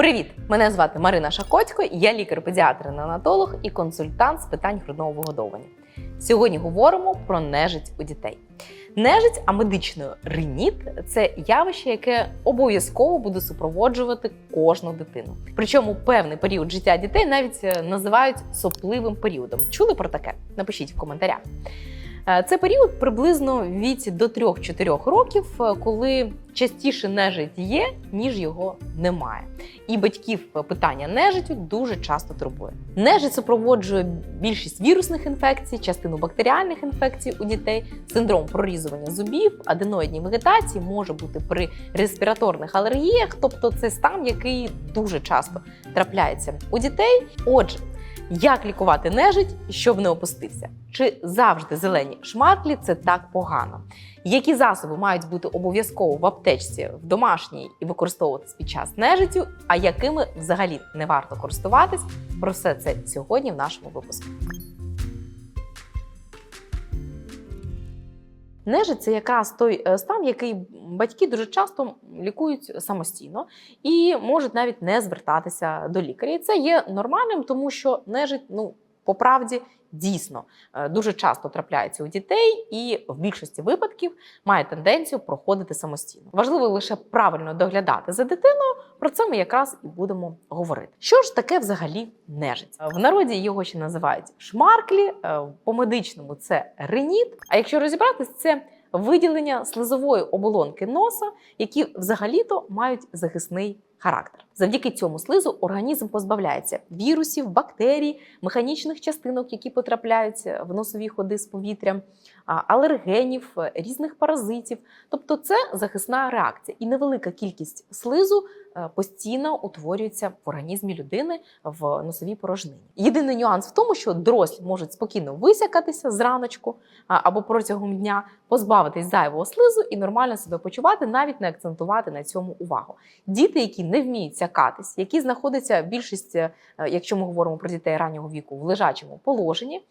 Привіт! Мене звати Марина Шакотько, я лікар-педіатр-неонатолог і консультант з питань грудного вигодовування. Сьогодні говоримо про нежить у дітей. Нежить, а медичною риніт це явище, яке обов'язково буде супроводжувати кожну дитину. Причому певний період життя дітей навіть е, називають сопливим періодом. Чули про таке? Напишіть в коментарях. Е, Це період приблизно в віці до 3-4 років, е, коли частіше нежить є, ніж його немає. І батьків питання нежиттю дуже часто турбує. Нежить супроводжує більшість вірусних інфекцій, частину бактеріальних інфекцій у дітей, синдром прорізування зубів, аденоїдні вегетації може бути при респіраторних алергіях, тобто це стан, який дуже часто трапляється у дітей. Отже, як лікувати нежить, щоб не опустився? Чи завжди зелені шматлі це так погано? Які засоби мають бути обов'язково в аптечці в домашній і використовуватись під час нежиттю, а якими взагалі не варто користуватись? Про все це сьогодні в нашому випуску. Нежить це якраз той е, стан, який батьки дуже часто лікують самостійно і можуть навіть не звертатися до лікаря. І це є нормальним, тому що нежить, ну по правді, дійсно е, дуже часто трапляється у дітей, і в більшості випадків має тенденцію проходити самостійно. Важливо лише правильно доглядати за дитиною. Про це ми якраз і будемо говорити. Що ж таке взагалі нежить? В народі його ще називають шмарклі, е, по медичному це реніт. А якщо розібратись, це виділення слизової оболонки носа, які взагалі-то мають захисний характер. Завдяки цьому слизу організм позбавляється вірусів, бактерій, механічних частинок, які потрапляють в носові ходи з повітрям, алергенів, е, різних паразитів. Тобто це захисна реакція, і невелика кількість слизу е, постійно утворюється в організмі людини в носовій порожнині. Єдиний нюанс в тому, що дорослі можуть спокійно висякатися зраночку або протягом дня, позбавитись зайвого слизу і нормально себе почувати, навіть не акцентувати на цьому увагу. Діти, які не вміють сякатись, які знаходяться більшість, е, якщо ми говоримо про дітей раннього віку, в лежачому положенні, е,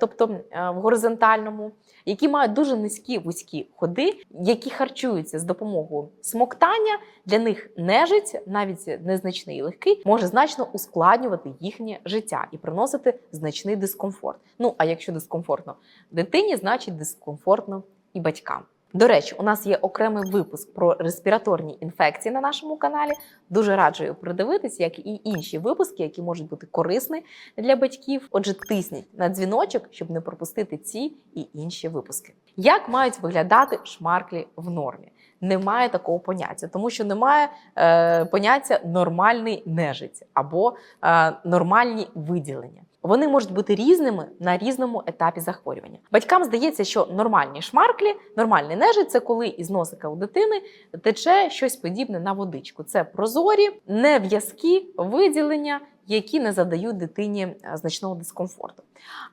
тобто е, в горизонтальному, які мають дуже низькі вузькі ходи, які харчуються з допомогою смоктання, для них нежить, навіть незначний і легкий, може значно ускладнювати їхнє життя і приносити значний дискомфорт. Ну а якщо дискомфортно дитині, значить дискомфортно і батькам. До речі, у нас є окремий випуск про респіраторні інфекції на нашому каналі. Дуже раджу придивитись, як і інші випуски, які можуть бути корисні для батьків. Отже, тисніть на дзвіночок, щоб не пропустити ці і інші випуски. Як мають виглядати шмарклі в нормі? Немає такого поняття, тому що немає е, поняття нормальний нежить або е, нормальні виділення. Вони можуть бути різними на різному етапі захворювання. Батькам здається, що нормальні шмарклі, нормальний нежить це коли із носика у дитини тече щось подібне на водичку. Це прозорі, нев'язкі виділення, які не задають дитині е, значного дискомфорту.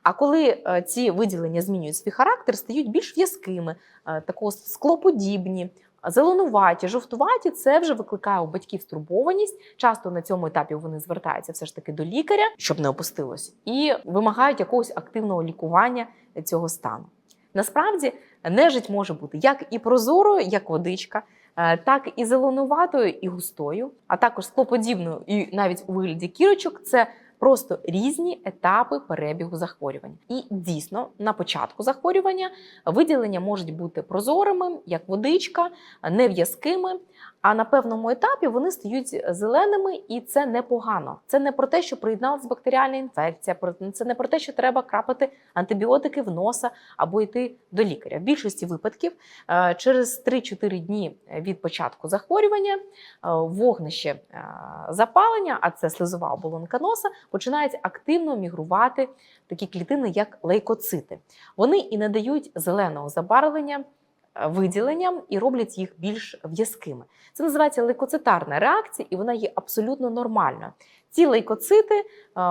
А коли е, ці виділення змінюють свій характер, стають більш в'язкими, е, такого склоподібні. Зеленуваті, жовтуваті це вже викликає у батьків стурбованість. Часто на цьому етапі вони звертаються все ж таки до лікаря, щоб не опустилось, і вимагають якогось активного лікування цього стану. Насправді нежить може бути як і прозорою, як водичка, е, так і зеленуватою, і густою, а також склоподібною, і навіть у вигляді кірочок це просто різні етапи перебігу захворювання. І дійсно на початку захворювання виділення можуть бути прозорими, як водичка, нев'язкими. А на певному етапі вони стають зеленими, і це непогано. Це не про те, що приєдналася бактеріальна інфекція, це не про те, що треба крапати антибіотики в носа або йти до лікаря. В більшості випадків е, через 3-4 дні від початку захворювання е, вогнище е, запалення, а це слизова оболонка носа, починають активно мігрувати такі клітини, як лейкоцити. Вони і не дають зеленого забарвлення виділенням і роблять їх більш в'язкими. Це називається лейкоцитарна реакція, і вона є абсолютно нормальною. Ці лейкоцити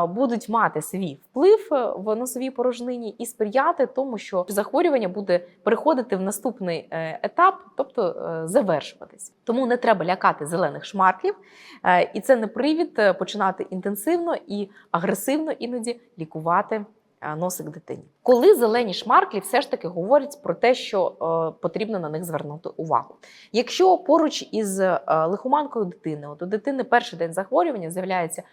будуть мати свій вплив е, в носовій порожнині і сприяти тому, що захворювання буде переходити в наступний е, етап, тобто е, завершуватись. Тому не треба лякати зелених шмарклів, і це не привід починати інтенсивно і агресивно іноді лікувати е, носик дитині. Коли зелені шмарклі все ж таки говорять про те, що е, потрібно на них звернути увагу. Якщо поруч із е, лихоманкою дитини, от у дитини перший день захворювання з'являється е,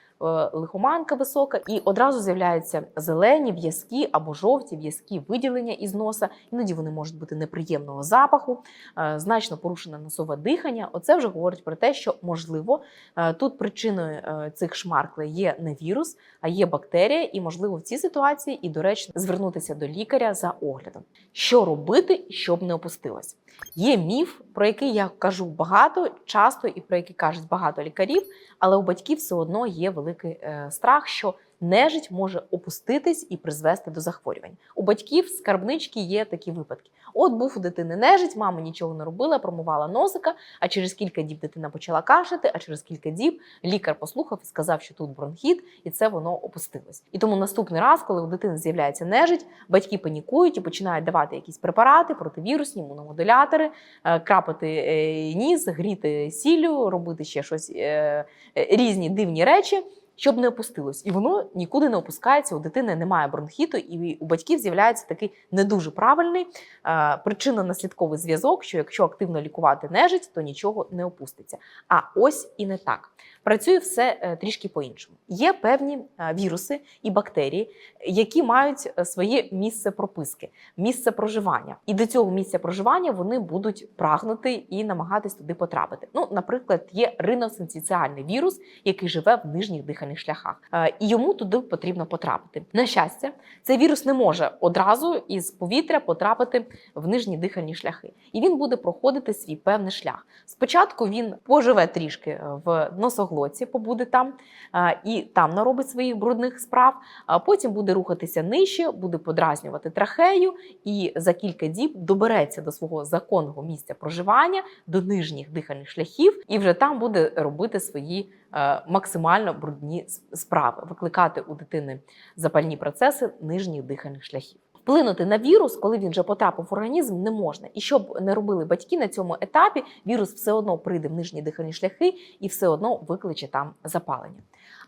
лихоманка висока, і одразу з'являються зелені в'язки або жовті в'язкі виділення із носа. Іноді вони можуть бути неприємного запаху, е, значно порушене носове дихання. Оце вже говорить про те, що можливо е, тут причиною е, цих шмарклей є не вірус, а є бактерія, і можливо в цій ситуації і доречно звернутися до лікаря за оглядом. Що робити, щоб не опустилось? Є міф, про який я кажу багато, часто і про який кажуть багато лікарів, але у батьків все одно є великий е, страх, що нежить може опуститись і призвести до захворювань. У батьків скарбнички є такі випадки. От був у дитини нежить, мама нічого не робила, промивала носика. А через кілька діб дитина почала кашляти, а через кілька діб лікар послухав і сказав, що тут бронхіт, і це воно опустилось. І тому наступний раз, коли у дитини з'являється нежить, батьки панікують і починають давати якісь препарати, противірусні, імуномодулятори, е, крапати е, ніс, гріти сіллю, робити ще щось різні дивні речі. Щоб не опустилось, і воно нікуди не опускається. У дитини немає бронхіту, і у батьків з'являється такий не дуже правильний е, причинно-наслідковий зв'язок, що якщо активно лікувати нежить, то нічого не опуститься. А ось і не так. Працює все е, трішки по-іншому. Є певні е, віруси і бактерії, які мають своє місце прописки, місце проживання. І до цього місця проживання вони будуть прагнути і намагатись туди потрапити. Ну, наприклад, є риносенціціальний вірус, який живе в нижніх дихальних шляхах, Е, і йому туди потрібно потрапити. На щастя, цей вірус не може одразу із повітря потрапити в нижні дихальні шляхи, і він буде проходити свій певний шлях. Спочатку він поживе трішки е, в носоглотці, побуде там е, і там наробить своїх брудних справ. А потім буде рухатися нижче, буде подразнювати трахею, і за кілька діб добереться до свого законного місця проживання, до нижніх дихальних шляхів, і вже там буде робити свої максимально брудні справи, викликати у дитини запальні процеси нижніх дихальних шляхів. Вплинути на вірус, коли він вже потрапив в організм, не можна. І щоб не робили батьки на цьому етапі, вірус все одно прийде в нижні дихальні шляхи і все одно викличе там запалення.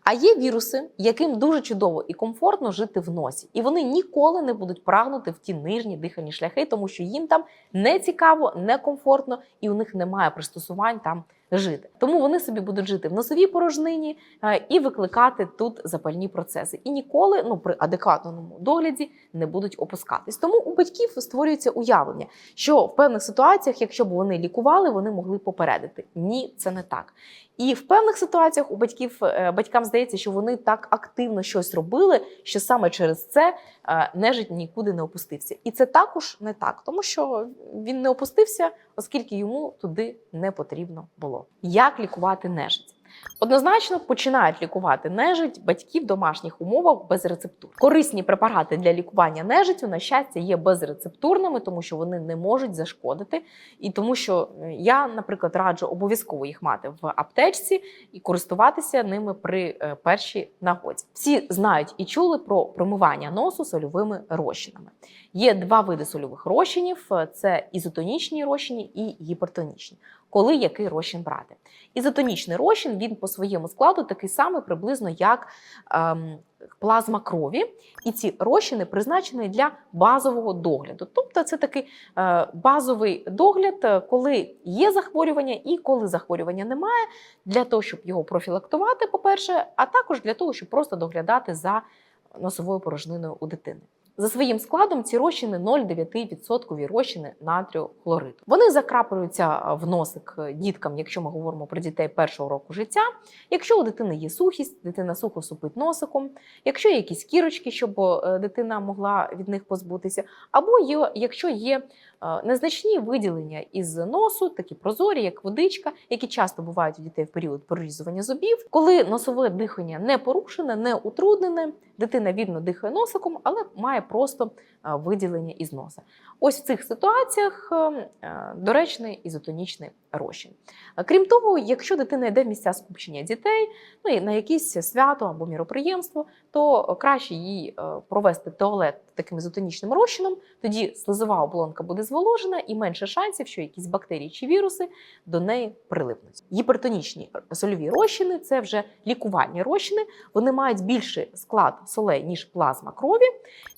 А є віруси, яким дуже чудово і комфортно жити в носі, і вони ніколи не будуть прагнути в ті нижні дихальні шляхи, тому що їм там не цікаво, не комфортно, і у них немає пристосувань там жити. Тому вони собі будуть жити в носовій порожнині е, і викликати тут запальні процеси. І ніколи, ну при адекватному догляді, не будуть опускатись. Тому у батьків створюється уявлення, що в певних ситуаціях, якщо б вони лікували, вони могли попередити. Ні, це не так. І в певних ситуаціях у батьків е, батькам здається, що вони так активно щось робили, що саме через це е, нежить нікуди не опустився. І це також не так, тому що він не опустився, оскільки йому туди не потрібно було. Як лікувати нежить? Однозначно починають лікувати нежить батьки в домашніх умовах без рецептур. Корисні препарати для лікування нежиттю, на щастя, є безрецептурними, тому що вони не можуть зашкодити. І тому, що е, я, наприклад, раджу обов'язково їх мати в аптечці і користуватися ними при е, першій нагоді. Всі знають і чули про промивання носу сольовими розчинами. Є два види сольових розчинів: е, це ізотонічні розчини і гіпертонічні. Коли який розчин брати? Ізотонічний розчин він по своєму складу такий самий приблизно як ем, плазма крові, і ці розчини призначені для базового догляду. Тобто, це такий е, базовий догляд, е, коли є захворювання і коли захворювання немає, для того, щоб його профілактувати, по-перше, а також для того, щоб просто доглядати за носовою порожниною у дитини. За своїм складом ці розчини 0,9% розчини натрію хлориду. Вони закраплюються в носик діткам, якщо ми говоримо про дітей першого року життя. Якщо у дитини є сухість, дитина сухо супить носиком, якщо є якісь кірочки, щоб е, дитина могла від них позбутися, або є, якщо є е, незначні виділення із носу, такі прозорі, як водичка, які часто бувають у дітей в період прорізування зубів, коли носове дихання не порушене, не утруднене, дитина вільно дихає носиком, але має просто виділення із носа. Ось в цих ситуаціях е, е, доречний ізотонічний розчин. Е, Крім того, якщо дитина йде в місця скупчення дітей, ну і на якесь свято або міроприємство, то краще їй е, провести туалет таким ізотонічним розчином, тоді слизова оболонка буде зволожена і менше шансів, що якісь бактерії чи віруси до неї прилипнуть. Гіпертонічні сольові розчини це вже лікувальні розчини. Вони мають більший склад солей ніж плазма крові,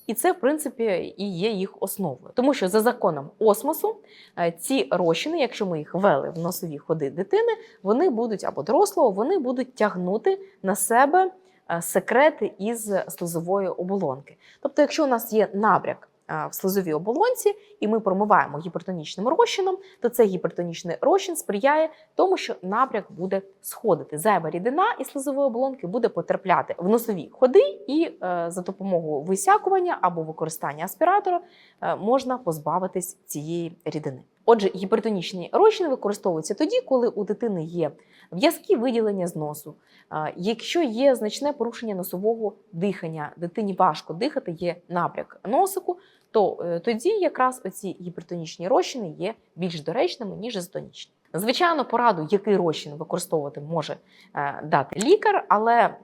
і це, в принципі, і є їх основою. Тому що за законом осмосу е, ці розчини, якщо ми їх вели в носові ходи дитини, вони будуть або дорослого, вони будуть тягнути на себе е, секрети із слизової оболонки. Тобто, якщо у нас є набряк е, в слизовій оболонці, і ми промиваємо гіпертонічним розчином, то цей гіпертонічний розчин сприяє тому, що набряк буде сходити. Зайва рідина із слизової оболонки буде потрапляти в носові ходи, і е, за допомогою висякування або використання аспіратора е, можна позбавитись цієї рідини. Отже, гіпертонічні розчини використовуються тоді, коли у дитини є в'язкі виділення з носу, е, якщо є значне порушення носового дихання, дитині важко дихати, є набряк носику, то е, тоді якраз оці гіпертонічні розчини є більш доречними, ніж ізотонічні. Звичайно, пораду, який розчин використовувати, може е, дати лікар, але е,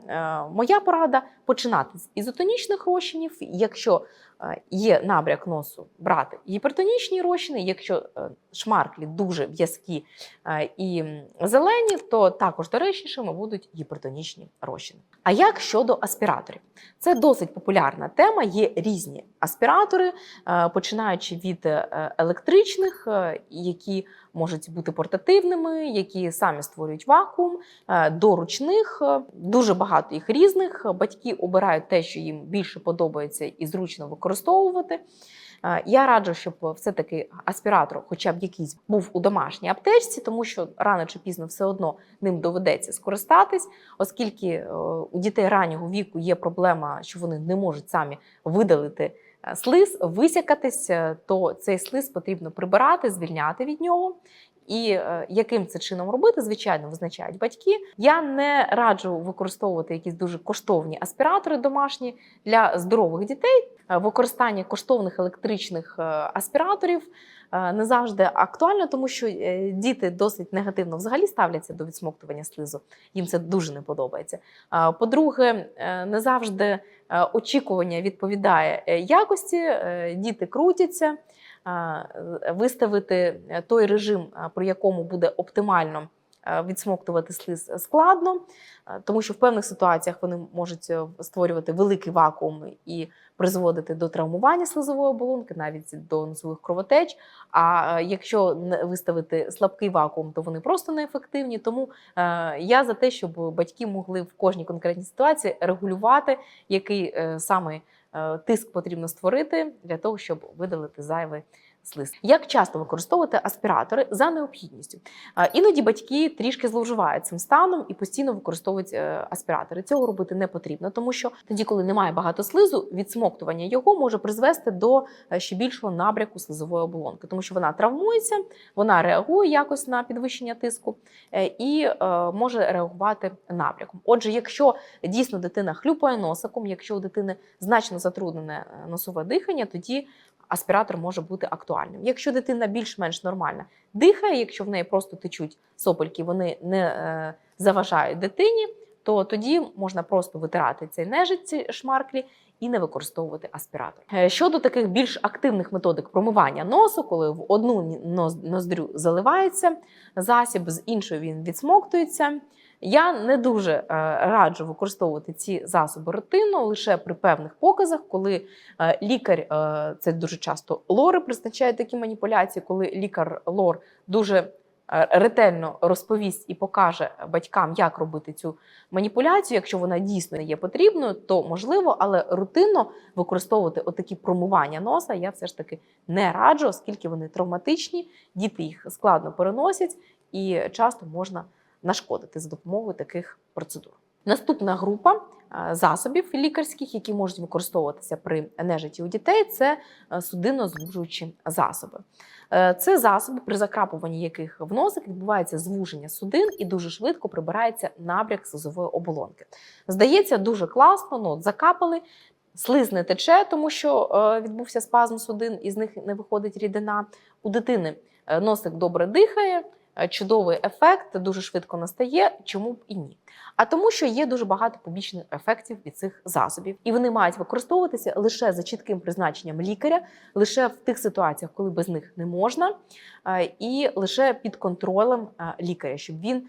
моя порада починати з ізотонічних розчинів. Якщо є набряк носу, брати гіпертонічні розчини. Якщо е, шмарклі дуже в'язкі і зелені, то також доречнішими будуть гіпертонічні розчини. А як щодо аспіраторів? Це досить популярна тема. Є різні аспіратори, починаючи від е, електричних, е, які можуть бути портативними, які самі створюють вакуум, до ручних. Дуже багато їх різних. Батьки обирають те, що їм більше подобається і зручно використовувати. Е, Я раджу, щоб все-таки аспіратор, хоча б якийсь, був у домашній аптечці, тому що рано чи пізно все одно ним доведеться скористатись, оскільки е, у дітей раннього віку є проблема, що вони не можуть самі видалити е, слиз, висякатись, то цей слиз потрібно прибирати, звільняти від нього. І е, яким це чином робити, звичайно, визначають батьки. Я не раджу використовувати якісь дуже коштовні аспіратори домашні для здорових дітей. Е, Використання коштовних електричних е, аспіраторів не завжди актуально, тому що діти досить негативно взагалі ставляться до відсмоктування слизу. Їм це дуже не подобається. По-друге, не завжди очікування відповідає якості. Діти крутяться. Виставити е, той режим, при якому буде оптимально е, відсмоктувати слиз складно, е, тому що в певних ситуаціях вони можуть створювати великий вакуум і призводити до травмування слизової оболонки, навіть до носових кровотеч. А якщо виставити слабкий вакуум, то вони просто неефективні. Тому я за те, щоб батьки могли в кожній конкретній ситуації регулювати, який саме тиск потрібно створити для того, щоб видалити зайвий слиз. Як часто використовувати аспіратори за необхідністю? Іноді батьки трішки зловживають цим станом і постійно використовують е, аспіратори. Цього робити не потрібно, тому що тоді, коли немає багато слизу, відсмоктування його може призвести до е, ще більшого набряку слизової оболонки, тому що вона травмується, вона реагує якось на підвищення тиску е, і може реагувати набряком. Отже, якщо дійсно дитина хлюпає носиком, якщо у дитини значно затруднене носове дихання, тоді аспіратор може бути актуальним. Якщо дитина більш-менш нормальна дихає, якщо в неї просто течуть сопельки, вони не е, заважають дитині, то тоді можна просто витирати цей нежить, ці шмарклі. І не використовувати аспіратор. Е, Щодо таких більш активних методик промивання носу, коли в одну ноздрю заливається засіб, з іншої він відсмоктується. Я не дуже е, раджу використовувати ці засоби рутинно лише при певних показах, коли е, лікар, е, це дуже часто лори призначає такі маніпуляції, коли лікар лор дуже ретельно розповість і покаже батькам, як робити цю маніпуляцію. Якщо вона дійсно є потрібною, то можливо, але рутинно використовувати отакі промивання носа я все ж таки не раджу, оскільки вони травматичні, діти їх складно переносять і часто можна нашкодити за допомогою таких процедур. Наступна група е, засобів лікарських, які можуть використовуватися при нежиті у дітей, це е, судинозвужуючі засоби. Е, Це засоби, при закрапуванні яких в носик відбувається звуження судин і дуже швидко прибирається набряк слизової оболонки. Здається, дуже класно, ну закапали. Слиз не тече, тому що відбувся спазм судин, і з них не виходить рідина. У дитини носик добре дихає, чудовий ефект дуже швидко настає, чому б і ні. А тому, що є дуже багато побічних ефектів від цих засобів, і вони мають використовуватися лише за чітким призначенням лікаря, лише в тих ситуаціях, коли без них не можна, е, і лише під контролем е, лікаря, щоб він е,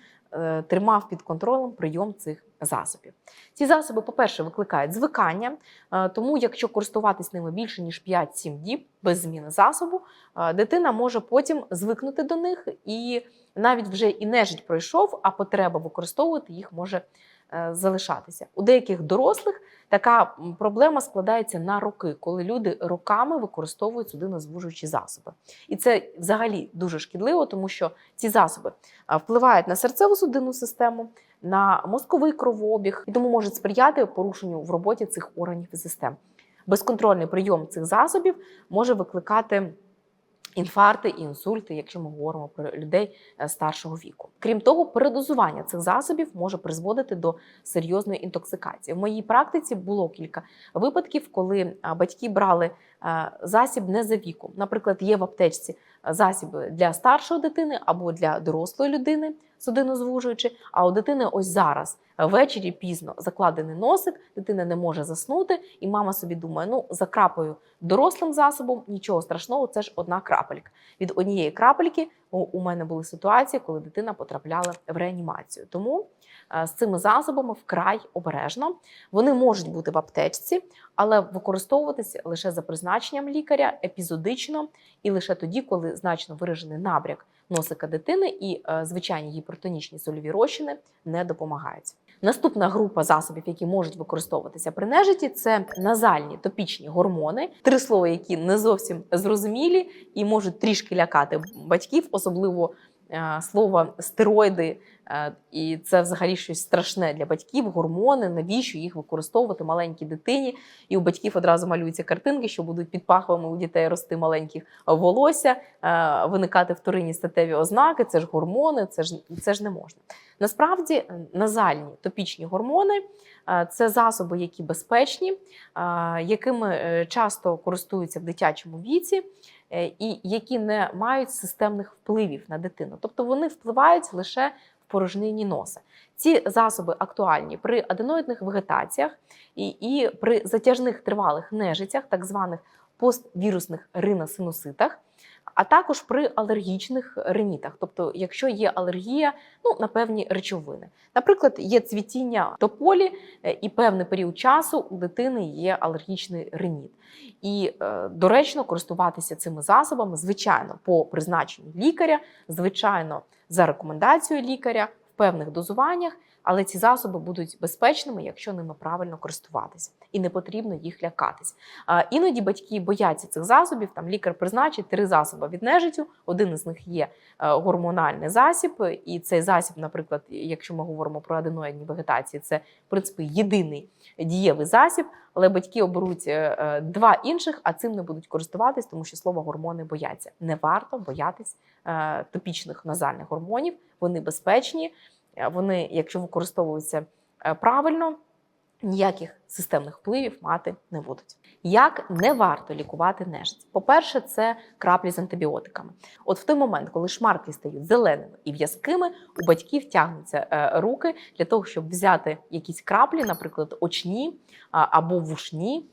тримав під контролем прийом цих засобів. Ці засоби, по-перше, викликають звикання, е, тому якщо користуватись ними більше ніж 5-7 діб без зміни засобу, е, дитина може потім звикнути до них і навіть вже і нежить пройшов, а потреба використовувати їх може е, залишатися. У деяких дорослих така проблема складається на роки, коли люди роками використовують судинозвужуючі засоби. І це взагалі дуже шкідливо, тому що ці засоби впливають на серцеву судинну систему, на мозковий кровообіг і тому можуть сприяти порушенню в роботі цих органів і систем. Безконтрольний прийом цих засобів може викликати інфаркти і інсульти, якщо ми говоримо про людей е, старшого віку. Крім того, передозування цих засобів може призводити до серйозної інтоксикації. В моїй практиці було кілька випадків, коли батьки брали засіб не за віком. Наприклад, є в аптечці засіб для старшої дитини або для дорослої людини, судинозвужуючи, а у дитини ось зараз. Ввечері пізно закладений носик, дитина не може заснути, і мама собі думає: ну закрапаю дорослим засобом, нічого страшного, це ж одна крапелька. Від однієї крапельки у, у мене були ситуації, коли дитина потрапляла в реанімацію. Тому е, з цими засобами вкрай обережно. Вони можуть бути в аптечці, але використовуватися лише за призначенням лікаря, епізодично і лише тоді, коли значно виражений набряк носика дитини і е, звичайні гіпертонічні сольові розчини не допомагають. Наступна група засобів, які можуть використовуватися при нежиті, це назальні топічні гормони, три слова, які не зовсім зрозумілі і можуть трішки лякати батьків, особливо слово стероїди. Е, І це взагалі щось страшне для батьків. Гормони, навіщо їх використовувати маленькій дитині? І у батьків одразу малюються картинки, що будуть під пахвами у дітей рости маленькі волосся, е, виникати вторинні статеві ознаки. Це ж гормони, це ж це ж не можна. Насправді е, назальні топічні гормони е, це засоби, які безпечні, е, якими е, часто користуються в дитячому віці, е, і які не мають системних впливів на дитину. Тобто вони впливають лише в порожнині носа. Ці засоби актуальні при аденоїдних вегетаціях і, і при затяжних тривалих нежицях, так званих поствірусних риносинуситах, а також при алергічних ринітах, тобто, якщо є алергія ну, на певні речовини. Наприклад, є цвітіння тополі, е, і певний період часу у дитини є алергічний риніт. І е, доречно користуватися цими засобами, звичайно, по призначенню лікаря, звичайно, за рекомендацією лікаря в певних дозуваннях. Але ці засоби будуть безпечними, якщо ними правильно користуватися, і не потрібно їх лякатись. А, іноді батьки бояться цих засобів. Там лікар призначить три засоби від нежиттю. Один із них є е, гормональний засіб, і цей засіб, наприклад, якщо ми говоримо про аденоїдні вегетації, це в принципі єдиний дієвий засіб. Але батьки оберуть е, е, два інших, а цим не будуть користуватись, тому що слово гормони бояться. Не варто боятись топічних назальних гормонів. Вони безпечні. Е, Вони, якщо використовуються е, правильно, ніяких системних впливів мати не будуть. Як не варто лікувати нежить? По-перше, це краплі з антибіотиками. От в той момент, коли шмарки стають зеленими і в'язкими, у батьків тягнуться е, руки для того, щоб взяти якісь краплі, наприклад, очні або вушні.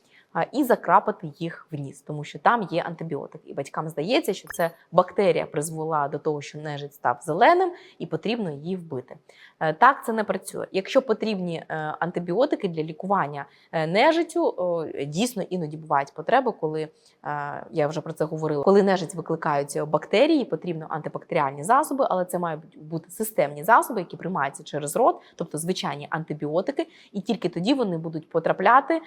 І закрапати їх в ніс, тому що там є антибіотик. І батькам здається, що це бактерія призвела до того, що нежить став зеленим, і потрібно її вбити. Е, Так це не працює. Якщо потрібні е, антибіотики для лікування е, нежиттю, дійсно іноді бувають потреби, коли я вже про це говорила, коли нежить викликають бактерії, потрібно антибактеріальні засоби, але це мають бути системні засоби, які приймаються через рот, тобто звичайні антибіотики, і тільки тоді вони будуть потрапляти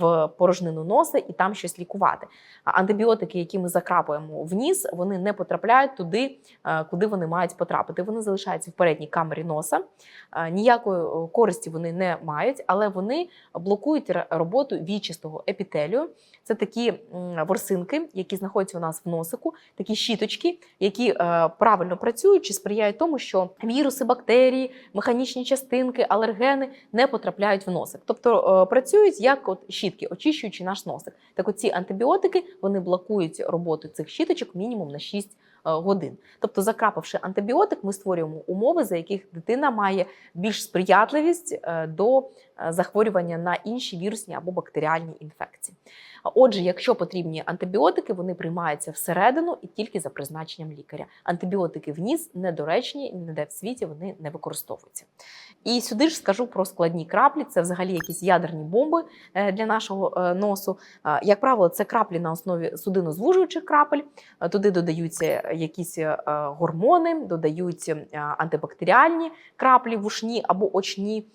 в порожнину носа і там щось лікувати. Антибіотики, які ми закрапуємо в ніс, вони не потрапляють туди, е, куди вони мають потрапити. Вони залишаються в передній камері носа. Е, Ніякої е, користі вони не мають, але вони блокують роботу вічистого епітелію. Це такі ворсинки, які знаходяться у нас в носику, такі щіточки, які правильно працюють чи сприяють тому, що віруси, бактерії, механічні частинки, алергени не потрапляють в носик. Тобто працюють як от щітки, очищуючи наш носик. Так, оці антибіотики вони блокують роботу цих щіточок мінімум на 6 годин. Тобто, закрапавши антибіотик, ми створюємо умови, за яких дитина має більш сприятливість е, до е, захворювання на інші вірусні або бактеріальні інфекції. Отже, якщо потрібні антибіотики, вони приймаються всередину і тільки за призначенням лікаря. Антибіотики в ніс недоречні, ніде в світі вони не використовуються. І сюди ж скажу про складні краплі. Це взагалі якісь ядерні бомби е, для нашого е, носу. Як правило, це краплі на основі судинозвужуючих крапель. Туди додаються якісь е, гормони, додають е, антибактеріальні краплі вушні або очні,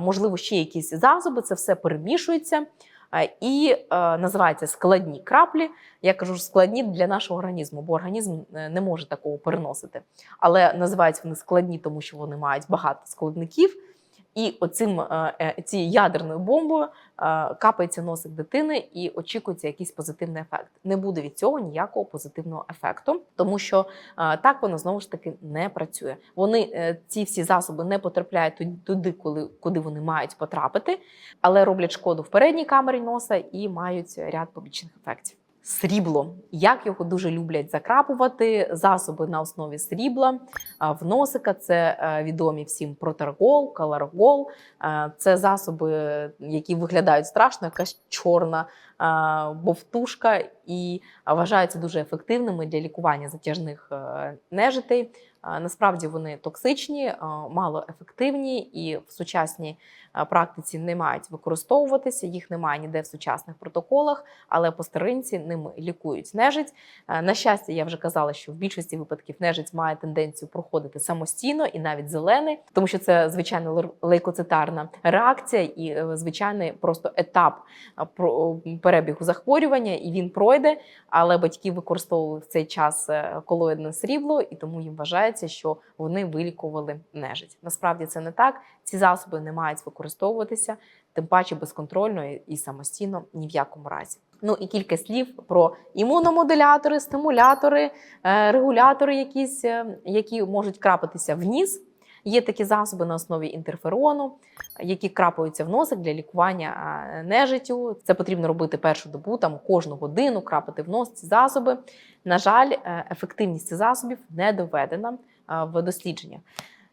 можливо, ще якісь засоби. Це все перемішується. Е, І називається називаються складні краплі. Я кажу складні для нашого організму, бо організм е, не може такого переносити. Але називаються вони складні, тому що вони мають багато складників. І оцим е, е, цією ядерною бомбою е, капається носик дитини і очікується якийсь позитивний ефект. Не буде від цього ніякого позитивного ефекту, тому що так воно знову ж таки не працює. Вони ці всі засоби не потрапляють туди, коли куди вони мають потрапити, але роблять шкоду в передній камері носа і мають ряд побічних ефектів. Срібло, як його дуже люблять закрапувати, засоби на основі срібла. В носика це е, відомі всім протергол, каларгол. Е, Це засоби, які виглядають страшно, якась чорна бовтушка, і вважаються дуже ефективними для лікування затяжних е, нежитей. Насправді вони токсичні, е, малоефективні і в сучасній е, практиці не мають використовуватися. Їх немає ніде в сучасних протоколах, але по старинці ними лікують нежить. На щастя, я вже казала, що в більшості випадків нежить має тенденцію проходити самостійно і навіть зелений, тому що це звичайно лейкоцитарна реакція і звичайний просто етап про- перебігу захворювання, і він пройде. Але батьки використовували в цей час е, колоїдне срібло, і тому їм вважається, що вони вилікували нежить. Насправді це не так. Ці засоби не мають використовуватися, тим паче безконтрольно і- самостійно ні в якому разі. Ну і кілька слів про імуномодулятори, стимулятори, е, регулятори, якісь, е, які можуть крапитися в. Є такі засоби на основі інтерферону, які крапаються в носик для лікування нежиттю. Це потрібно робити першу добу, там кожну годину крапати в нос ці засоби. На жаль, е, ефективність цих засобів не доведена в дослідженнях.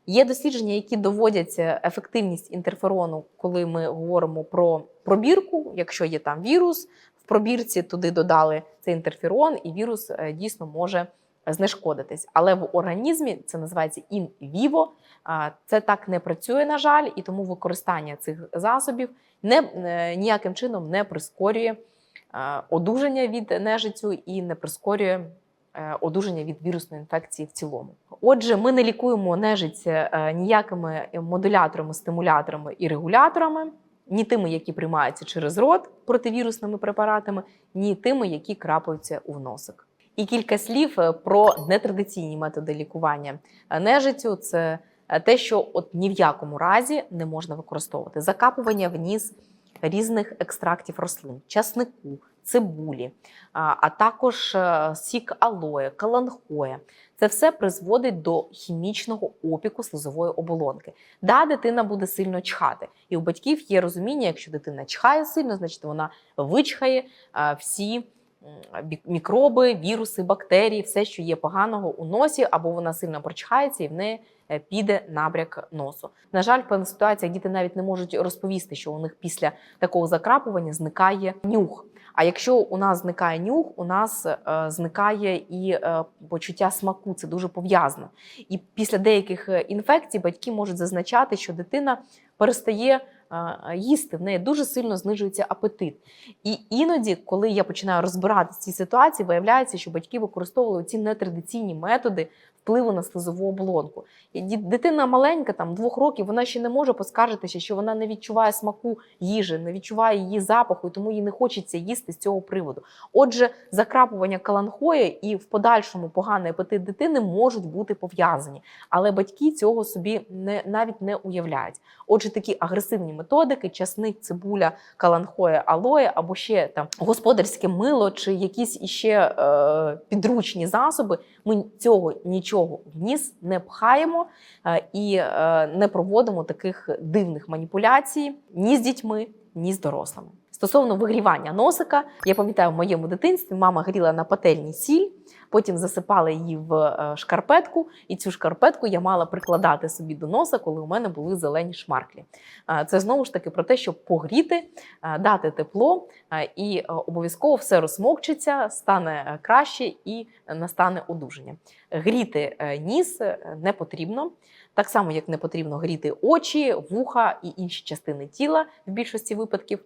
Є дослідження, які доводять е, ефективність інтерферону, коли ми говоримо про пробірку, якщо є там вірус, в пробірці туди додали цей інтерферон, і вірус е, дійсно може знешкодитись. Але в організмі це називається vivo, а, Це так не працює, на жаль, і тому використання цих засобів не, е, ніяким чином не прискорює е, одужання від нежиттю і не прискорює е, одужання від вірусної інфекції в цілому. Отже, ми не лікуємо нежить е, ніякими модуляторами, стимуляторами і регуляторами, ні тими, які приймаються через рот противірусними препаратами, ні тими, які крапаються у носик. І кілька слів про нетрадиційні методи лікування нежиттю. Це те, що от ні в якому разі не можна використовувати закапування в ніс різних екстрактів рослин, часнику, цибулі, а також е, сік алоє, каланхоя. Це все призводить до хімічного опіку слизової оболонки. Да, дитина буде сильно чхати, і у батьків є розуміння, якщо дитина чхає сильно, значить вона вичхає е, всі мікроби, віруси, бактерії, все, що є поганого у носі, або вона сильно прочхається і в неї е, піде набряк носу. На жаль, в певних ситуаціях діти навіть не можуть розповісти, що у них після такого закрапування зникає нюх. А якщо у нас зникає нюх, у нас е, зникає і е, почуття смаку. Це дуже пов'язано. І після деяких е, інфекцій батьки можуть зазначати, що дитина перестає е, їсти, в неї дуже сильно знижується апетит. І іноді, коли я починаю розбиратися в цій ситуації, виявляється, що батьки використовували ці нетрадиційні методи впливу на слизову оболонку. Дитина маленька, там двох років, вона ще не може поскаржитися, що вона не відчуває смаку їжі, не відчуває її запаху, і тому їй не хочеться їсти з цього приводу. Отже, закрапування каланхої і в подальшому поганий апетит дитини можуть бути пов'язані, але батьки цього собі не навіть не уявляють. Отже, такі агресивні методики: часник, цибуля, каланхоя, алоє або ще там господарське мило чи якісь іще е, підручні засоби. Ми цього нічого в ніс не пхаємо е, і е, не проводимо таких дивних маніпуляцій ні з дітьми, ні з дорослими. Стосовно вигрівання носика, я пам'ятаю, в моєму дитинстві мама гріла на пательні сіль, потім засипала її в е, шкарпетку, і цю шкарпетку я мала прикладати собі до носа, коли у мене були зелені шмарклі. Е, Це знову ж таки про те, щоб погріти, е, дати тепло, і обов'язково все розмокчиться, стане краще і настане одужання. Гріти ніс не потрібно. Так само, як не потрібно гріти очі, вуха і інші частини тіла в більшості випадків,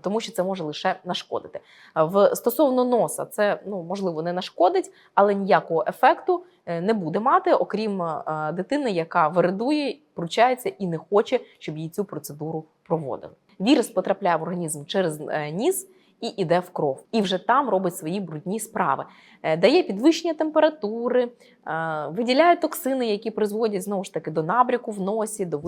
тому що це може лише нашкодити. В стосовно носа, це ну можливо не нашкодить, але ніякого ефекту е, не буде мати, окрім е, дитини, яка вередує, пручається і не хоче, щоб їй цю процедуру проводили. Вірус потрапляє в організм через е, ніс. І йде в кров, і вже там робить свої брудні справи, дає підвищення температури, виділяє токсини, які призводять знову ж таки до набряку в носі, до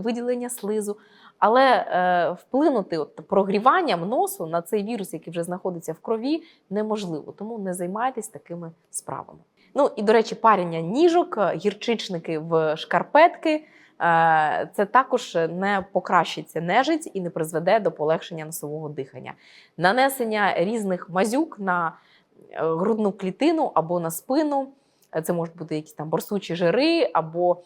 виділення слизу. Але е, вплинути от прогріванням носу на цей вірус, який вже знаходиться в крові, неможливо. Тому не займайтесь такими справами. Ну і до речі, парення ніжок, е, гірчичники в шкарпетки. е, Це також не покращиться нежить і не призведе до полегшення носового дихання. Нанесення різних мазюк на е, грудну клітину або на спину. Це можуть бути якісь там борсучі жири або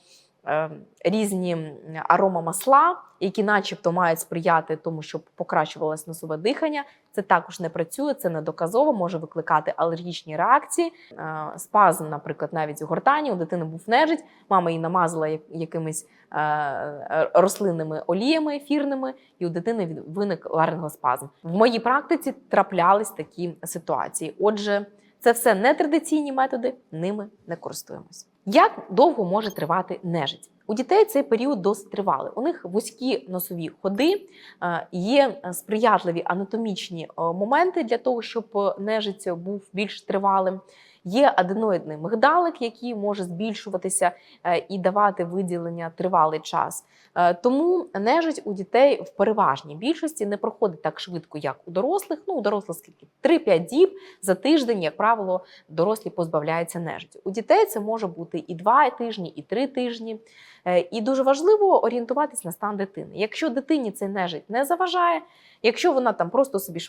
різні м, аромамасла, які начебто мають сприяти тому, щоб покращувалось носове дихання. Це також не працює, це не доказово, може викликати алергічні реакції. Е, Спазм, наприклад, навіть у гортані, у дитини був нежить, мама її намазала якимись е, е, рослинними оліями ефірними, і у дитини виник ларингоспазм. В моїй практиці траплялись такі ситуації. Отже, це все нетрадиційні методи, ними не користуємось. Як довго може тривати нежить? У дітей цей період досить тривалий. У них вузькі носові ходи, е, є сприятливі анатомічні е, моменти для того, щоб е, нежить був більш тривалим. Є аденоїдний мигдалик, який може збільшуватися е, і давати виділення тривалий час. Е, Тому нежить у дітей в переважній більшості не проходить так швидко, як у дорослих. Ну, у дорослих скільки 3-5 діб за тиждень, як правило, дорослі позбавляються нежиті. У дітей це може бути і 2 тижні, і 3 тижні. Е, І дуже важливо орієнтуватись на стан дитини. Якщо дитині цей нежить не заважає, якщо вона там просто собі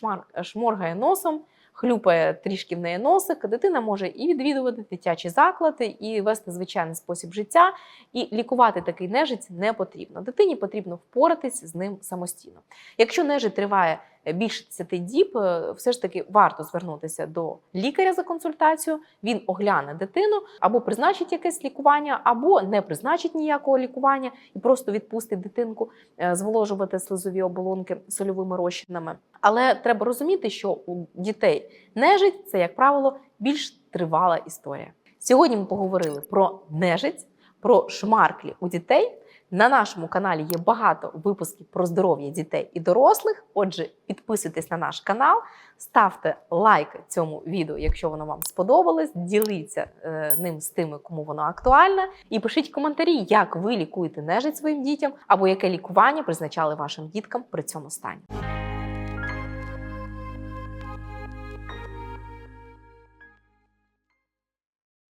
шморгає носом, хлюпає трішки в неї носик, дитина може і відвідувати дитячі заклади, і вести звичайний спосіб життя, і лікувати такий нежить не потрібно. Дитині потрібно впоратись з ним самостійно. Якщо нежить триває більше 10 діб, е, все ж таки варто звернутися до лікаря за консультацією. Він огляне дитину або призначить якесь лікування, або не призначить ніякого лікування і просто відпустить дитинку е, зволожувати слизові оболонки сольовими розчинами. Але треба розуміти, що у дітей нежить це, як правило, більш тривала історія. Сьогодні ми поговорили про нежить, про шмарклі у дітей. На нашому каналі є багато випусків про здоров'я дітей і дорослих. Отже, підписуйтесь на наш канал, ставте лайк цьому відео, якщо воно вам сподобалось. Діліться е, ним з тими, кому воно актуальне, і пишіть коментарі, як ви лікуєте нежить своїм дітям або яке лікування призначали вашим діткам при цьому стані.